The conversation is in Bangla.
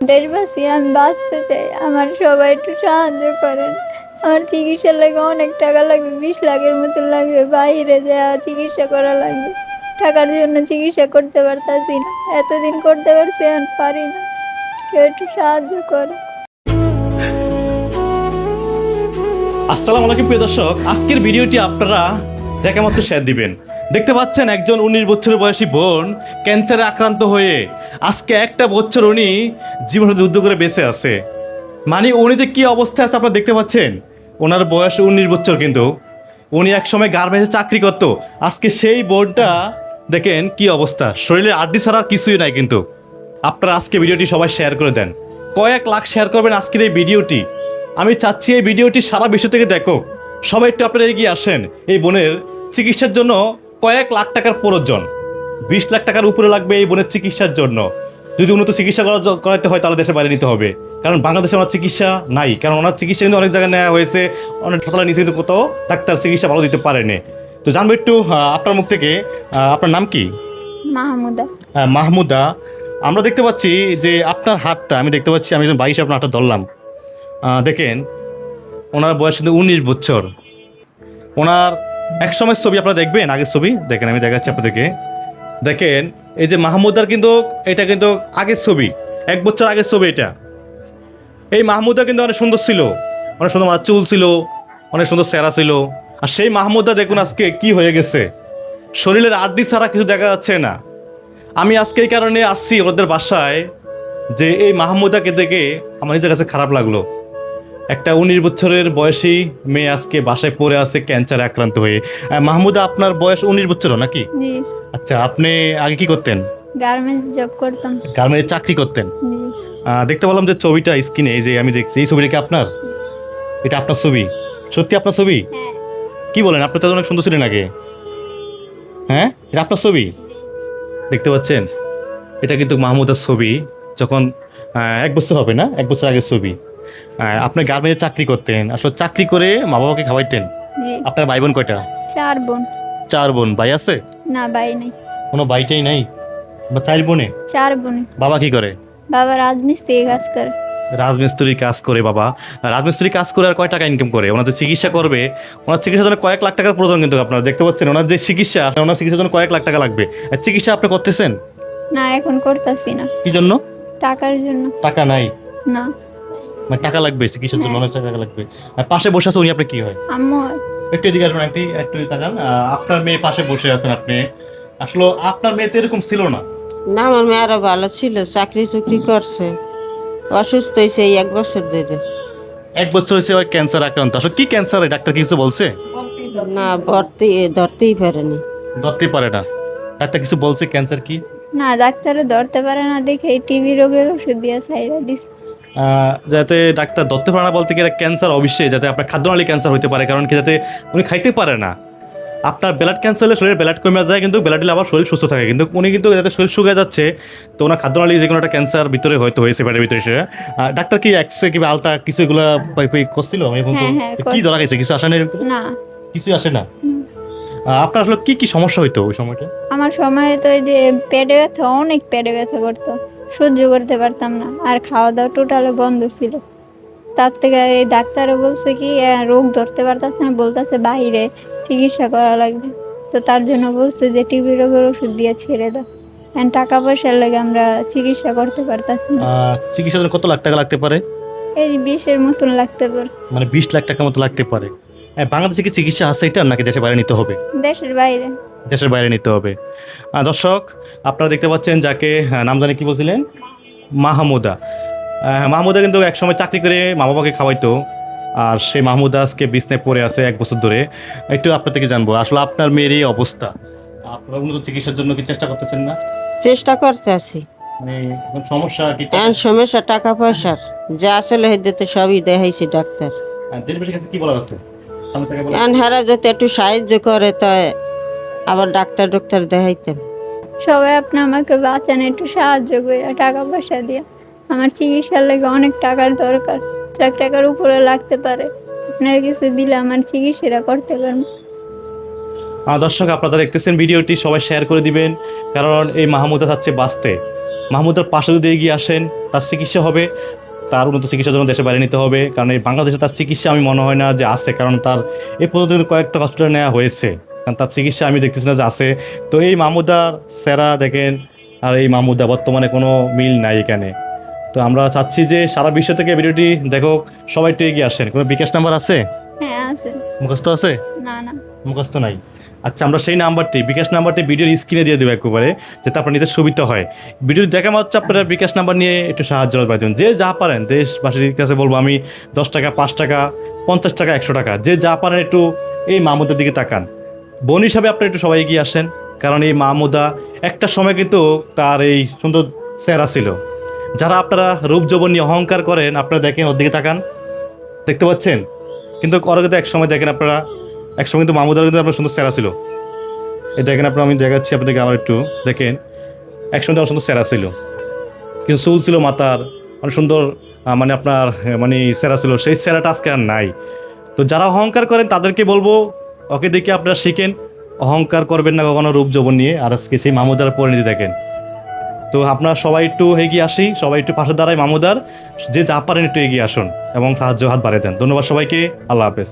দেশবাসী আমি বাঁচতে চাই। আমার সবাই একটু সাহায্য করেন। আমার চিকিৎসার লাগে অনেক টাকা লাগবে, বিশ লাখের মতো লাগবে। বাইরে যা চিকিৎসা করা লাগবে। টাকার জন্য চিকিৎসা করতে পারতাছি না। এতদিন করতে পারছি আর পারি না। কেউ একটু সাহায্য করে আসসালামু আলাইকুম প্রিয় দর্শক, আজকের ভিডিওটি আপনারা দেখা মাত্র শেয়ার দিবেন। দেখতে পাচ্ছেন একজন উনিশ বছর বয়সী বোন ক্যান্সারে আক্রান্ত হয়ে আজকে একটা বছর উনি জীবনে যুদ্ধ করে বেঁচে আছে। মানে উনি যে কী অবস্থায় আছে আপনারা দেখতে পাচ্ছেন? ওনার বয়স উনিশ বছর কিন্তু। উনি একসময় গার্মেন্টসে চাকরি করতো। আজকে সেই বোনটা দেখেন কি অবস্থা। শরীরে আড্ডি ছাড়া কিছুই নাই কিন্তু। আপনারা আজকে ভিডিওটি সবাই শেয়ার করে দেন। কয়েক লাখ শেয়ার করবেন আজকের এই ভিডিওটি। আমি চাচ্ছি এই ভিডিওটি সারা বিশ্ব থেকে দেখো। সবাই একটু আপনারা এগিয়ে আসেন। এই বোনের চিকিৎসার জন্য কয়েক লাখ টাকার প্রয়োজন। বিশ লাখ টাকার উপরে লাগবে এই বোনের চিকিৎসার জন্য। যদি উন্নত চিকিৎসা করাতে হয় তাহলে দেশের বাইরে নিতে হবে। কারণ বাংলাদেশে ওনার চিকিৎসা নাই। কারণ ওনার চিকিৎসা কিন্তু অনেক জায়গায় নেওয়া হয়েছে। অনেক হাসপাতালে নিচে কিন্তু কোথাও ডাক্তার চিকিৎসা ভালো দিতে পারেনি। তো জানব একটু আপনার মুখ থেকে আপনার নাম কি? মাহমুদা। হ্যাঁ, মাহমুদা। আমরা দেখতে পাচ্ছি যে আপনার হাতটা আমি দেখতে পাচ্ছি আমি একজন বাইশ আপনার হাতটা ধরলাম। দেখেন ওনার বয়স কিন্তু উনিশ বছর। ওনার এক সময় ছবি আপনারা দেখবেন, আগের ছবি। দেখেন, আমি দেখাচ্ছি আপনাদেরকে। দেখেন, এই যে মাহমুদার কিন্তু, এটা কিন্তু আগের ছবি। এক বছর আগের ছবি এটা। এই মাহমুদা কিন্তু অনেক সুন্দর ছিল। অনেক সুন্দর চুল ছিল, অনেক সুন্দর চেহারা ছিল। আর সেই মাহমুদা দেখুন আজকে কি হয়ে গেছে। শরীরের আড্ডি ছাড়া কিছু দেখা যাচ্ছে না। আমি আজকে এই কারণে আসছি ওদের বাসায় যে এই মাহমুদাকে দেখে আমার নিজের কাছে খারাপ লাগল। একটা উনিশ বছরের বয়সী মেয়ে আজকে বাসায় পড়ে আছে ক্যান্সারে আক্রান্ত হয়ে। মাহমুদা আপনার বয়স উনিশ বছর নাকি? আচ্ছা আপনি আগে কি করতেন? গার্মেন্টস জব করতাম। গার্মেন্টে চাকরি করতেন? দেখতে পেলাম যে ছবিটা স্ক্রিনে এই যে আমি দেখছি এই ছবিটা কি আপনার? এটা আপনার ছবি। সত্যি আপনার ছবি? হ্যাঁ। কি বলেন আপনি তো অনেক সুন্দর ছিলেন আগে। হ্যাঁ? এটা আপনার ছবি? দেখতে পাচ্ছেন? এটা কিন্তু মাহমুদার ছবি যখন এক বছর হবে না? এক বছর আগের ছবি। আপনি গার্মেন্টে চাকরি করতেন। আসলে চাকরি করে মা বাবাকে খাওয়াইতেন আপনার ভাই বোন কয়টা? চার বোন। চার বোন। ভাই আছে? না ভাই নেই। কোনো ভাইটাই নাই? বা চার বোনে? চার বোন। বাবা কি করে? বাবা রাজমিস্ত্রি কাজ করে। রাজমিস্ত্রি কাজ করে বাবা। রাজমিস্ত্রি কাজ করে আর কয় টাকা ইনকাম করে? ওনার যে চিকিৎসা করবে ওনার চিকিৎসার জন্য কয়েক লাখ টাকার প্রয়োজন কিন্তু আপনারা দেখতে পাচ্ছেন? ওনার যে চিকিৎসা ওনার চিকিৎসার জন্য কয়েক লাখ টাকা লাগবে। আর চিকিৎসা আপনি করতেছেন? না এখন করতেছি না। কি জন্য? টাকার জন্য। টাকা নাই? না। মানে টাকা লাগবে চিকিৎসার জন্য অনেক টাকা লাগবে। আর পাশে বসে আছে উনি আপনি কি হয়? আম্মু। একটু এদিকে আসবেন একটু একটু তাকান। আহ, আপনার মেয়ে পাশে বসে আছেন আপনি। আসলে আপনার মেয়ে তো এরকম ছিল না। না আমার মেয়েরা ভালো ছিল চাকরি চুকরি করছে। অসুস্থ হয়েছে এই এক বছর ধরে। এক বছর হয়েছে ওই ক্যান্সার আক্রান্ত। আসলে কি ক্যান্সার ডাক্তার কিছু বলছে? না ভর্তি ধরতেই পারেনি। ধরতে পারে না। ডাক্তার কিছু বলছে? ক্যান্সার কি? না ডাক্তারও ধরতে পারে না দেখে টিবি রোগের ওষুধ দিয়ে সাইরা দিস আহ, যাতে ডাক্তার ধরতে পারে না বলতে কি এটা ক্যান্সার অবশ্যই যাতে আপনার খাদ্যনালী ক্যান্সার হতে পারে কারণ কি যাতে উনি খাইতে পারে না। আপনার ব্লাড ক্যান্সার হলে শরীরে ব্লাড কমে যায় কিন্তু ব্লাড আবার শরীর সুস্থ থাকে। কিন্তু উনি কিন্তু যাতে শরীর শুকিয়ে যাচ্ছে তো ওনার খাদ্যনালী যে কোনো একটা ক্যান্সার ভিতরে হয়তো হয়েছে পেটের ভিতরে সে ডাক্তার কি এক্সরে কিংবা আলতা কিছু এগুলো করছিল? আমি হ্যাঁ, হ্যাঁ, কি ধরা গেছে কিছু আসে না। কিছু আসে না? আপনার আসলে কি কি সমস্যা হইতো ওই সময়টা? আমার সময় তো এই যে পেটে ব্যথা অনেক পেটে ব্যথা করতো। সহ্য করতে পারতাম না। আর খাওয়া দাওয়া টোটালে বন্ধ ছিল। তার থেকে এই ডাক্তারও বলছে কি রোগ ধরতে পারতাছে না বলতেছে বাইরে চিকিৎসা করা লাগবে। তো তার জন্য বলছে যে টিবি রোগের ওষুধ দিয়ে ছেড়ে দাও। টাকা পয়সার লাগে আমরা চিকিৎসা করতে পারতাছি না। আহ, কত লাখ টাকা লাগতে পারে? এই বিশের মতন লাগতে পারে। মানে বিশ লাখ টাকার মতো লাগতে পারে। বাংলাদেশে কি চিকিৎসা আছে এটা নাকি দেশে বাইরে নিতে হবে? দেশের বাইরে। দেশের বাইরে নিতে হবে। দর্শক আপনারা দেখতে পাচ্ছেন যাকে নাম জানি কি বলছিলেন? মাহমুদা। মাহমুদা কিন্তু একসময় চাকরি করে মা বাবাকে খাওয়াইতো। আর সে মাহমুদা আজকে বিছনায় পড়ে আছে এক বছর ধরে। একটু আপনার থেকে জানব আসলে আপনার মেয়ের এই অবস্থা আপনারা উন্নত চিকিৎসার জন্য কি চেষ্টা করতেছেন না? চেষ্টা করতে আছি। মানে সমস্যা কি? সমস্যা টাকা পয়সার যা আসলে হেদিতে সবই দেখাইছি ডাক্তার। আহ, কি বলার আছে? হেরা যদি একটু সাহায্য করে তাই আবার ডাক্তার ডাক্তার দেখাইতাম সবাই আপনি আমাকে বাঁচান একটু সাহায্য করে টাকা পয়সা দিয়ে। আমার চিকিৎসার লাগে অনেক টাকার দরকার। লাখ টাকার উপরে লাগতে পারে। আপনার কিছু দিলে আমার চিকিৎসাটা করতে পারব। দর্শক আপনারা দেখতেছেন ভিডিওটি সবাই শেয়ার করে দিবেন। কারণ এই মাহমুদা চাচ্ছে বাঁচতে। মাহমুদার পাশে যদি এগিয়ে আসেন তার চিকিৎসা হবে। তার উন্নত চিকিৎসার জন্য দেশে বাইরে নিতে হবে। কারণ এই বাংলাদেশে তার চিকিৎসা আমি মনে হয় না যে আছে। কারণ তার এই পর্যন্ত কয়েকটা হসপিটালে নেওয়া হয়েছে। কারণ তার চিকিৎসা আমি দেখতেছি না যে আছে। তো এই মাহমুদার সেরা দেখেন আর এই মাহমুদা বর্তমানে কোনো মিল নাই এখানে। তো আমরা চাচ্ছি যে সারা বিশ্ব থেকে ভিডিওটি দেখো সবাই একটু এগিয়ে আসেন। কোনো বিকাশ নাম্বার আছে? হ্যাঁ আছে। মুখস্থ আছে? না না। মুখস্থ নাই। আচ্ছা আমরা সেই নাম্বারটি বিকাশ নাম্বারটি ভিডিওর স্ক্রিনে দিয়ে দেবো একবারে যাতে আপনার নিতে সুবিধা হয়। ভিডিও দেখা মাত্র আপনারা বিকাশ নাম্বার নিয়ে একটু সাহায্য পাবেন যে যা পারেন দেশবাসীর কাছে বলব আমি দশ টাকা পাঁচ টাকা পঞ্চাশ টাকা একশো টাকা যে যা পারেন একটু এই মাহমুদের দিকে তাকান। বোন হিসাবে আপনারা একটু সবাই এগিয়ে আসেন, কারণ এই মাহমুদা একটা সময় কিন্তু তার এই সুন্দর চেহারা ছিল। যারা আপনারা রূপ যৌবন নিয়ে অহংকার করেন, আপনারা দেখেন ওর দিকে তাকান। দেখতে পাচ্ছেন? কিন্তু ওরা কিন্তু এক সময় দেখেন আপনারা এক সময় কিন্তু মাহমুদার কিন্তু আপনার সুন্দর সেরা ছিল। এই দেখেন আপনার, আমি দেখাচ্ছি আপনাদেরকে আবার একটু, দেখেন। এক সময় তো আমার সুন্দর সেরা ছিল। কিন্তু চুল ছিল মাথার, অনেক সুন্দর মানে আপনার মানে সেরা ছিল। সেই সেরাটা আজকে আর নাই। তো যারা অহংকার করেন, তাদেরকে বলব ওকে দেখে আপনারা শিখেন, অহংকার করবেন না কখনো রূপ যৌবন নিয়ে, আর আজকে সেই মামুদার পরিণতি দেখেন। তো আপনারা সবাই একটু এগিয়ে আসি, সবাই একটু পাশে দাঁড়ায় মামুদার, যে যা পারেন একটু এগিয়ে আসুন এবং সাহায্য হাত বাড়িয়ে দেন। ধন্যবাদ সবাইকে, আল্লাহ হাফেজ।